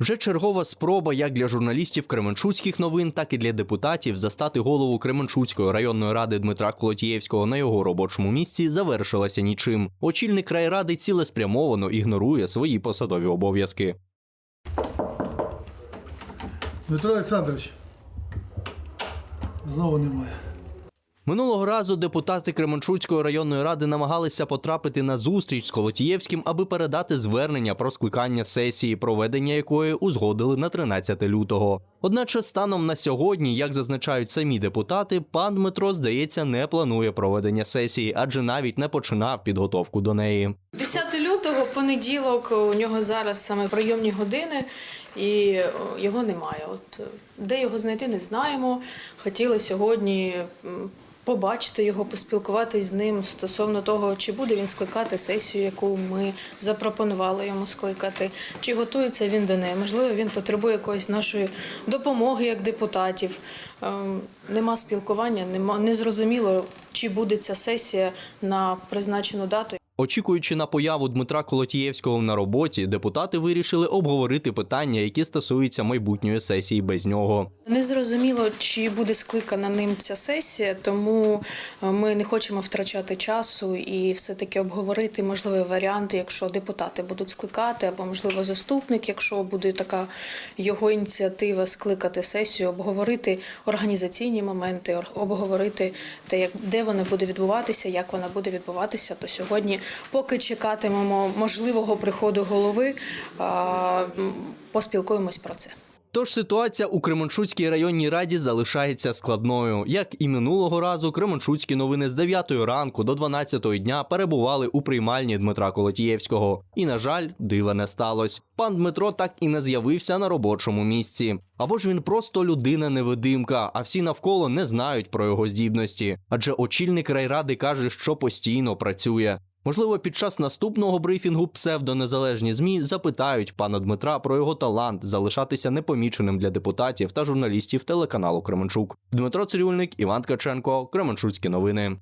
Вже чергова спроба як для журналістів Кременчуцьких новин, так і для депутатів застати голову Кременчуцької районної ради Дмитра Колотієвського на його робочому місці завершилася нічим. Очільник райради цілеспрямовано ігнорує свої посадові обов'язки. Дмитро Олександрович. Знову немає. Минулого разу депутати Кременчуцької районної ради намагалися потрапити на зустріч з Колотієвським, аби передати звернення про скликання сесії, проведення якої узгодили на 13 лютого. Одначе, станом на сьогодні, як зазначають самі депутати, пан Дмитро, здається, не планує проведення сесії, адже навіть не починав підготовку до неї. 10 лютого, понеділок, у нього зараз саме прийомні години, і його немає. От де його знайти, не знаємо. Хотіли сьогодні побачити його, поспілкуватись з ним стосовно того, чи буде він скликати сесію, яку ми запропонували йому скликати, чи готується він до неї. Можливо, він потребує якоїсь нашої допомоги як депутатів. Ем, Нема спілкування, нема незрозуміло, чи буде ця сесія на призначену дату. Очікуючи на появу Дмитра Колотієвського на роботі, депутати вирішили обговорити питання, які стосуються майбутньої сесії без нього. Не зрозуміло, чи буде скликана ним ця сесія, тому е, ми не хочемо втрачати часу і все-таки обговорити можливі варіанти, якщо депутати будуть скликати, або можливо заступник, якщо буде така його ініціатива скликати сесію, обговорити організаційні моменти, обговорити те, як де вона буде відбуватися, як вона буде відбуватися. То сьогодні, поки чекатимемо можливого приходу голови, поспілкуємось про це. Тож ситуація у Кременчуцькій районній раді залишається складною. Як і минулого разу, Кременчуцькі новини з 9 ранку до 12 дня перебували у приймальні Дмитра Колотієвського. І, на жаль, дива не сталося. Пан Дмитро так і не з'явився на робочому місці. Або ж він просто людина-невидимка, а всі навколо не знають про його здібності. Адже очільник райради каже, що постійно працює. Можливо, під час наступного брифінгу псевдонезалежні змі запитають пана Дмитра про його талант залишатися непоміченим для депутатів та журналістів телеканалу Кременчук. Дмитро Цирюльник, Іван Ткаченко, Кременчуцькі новини.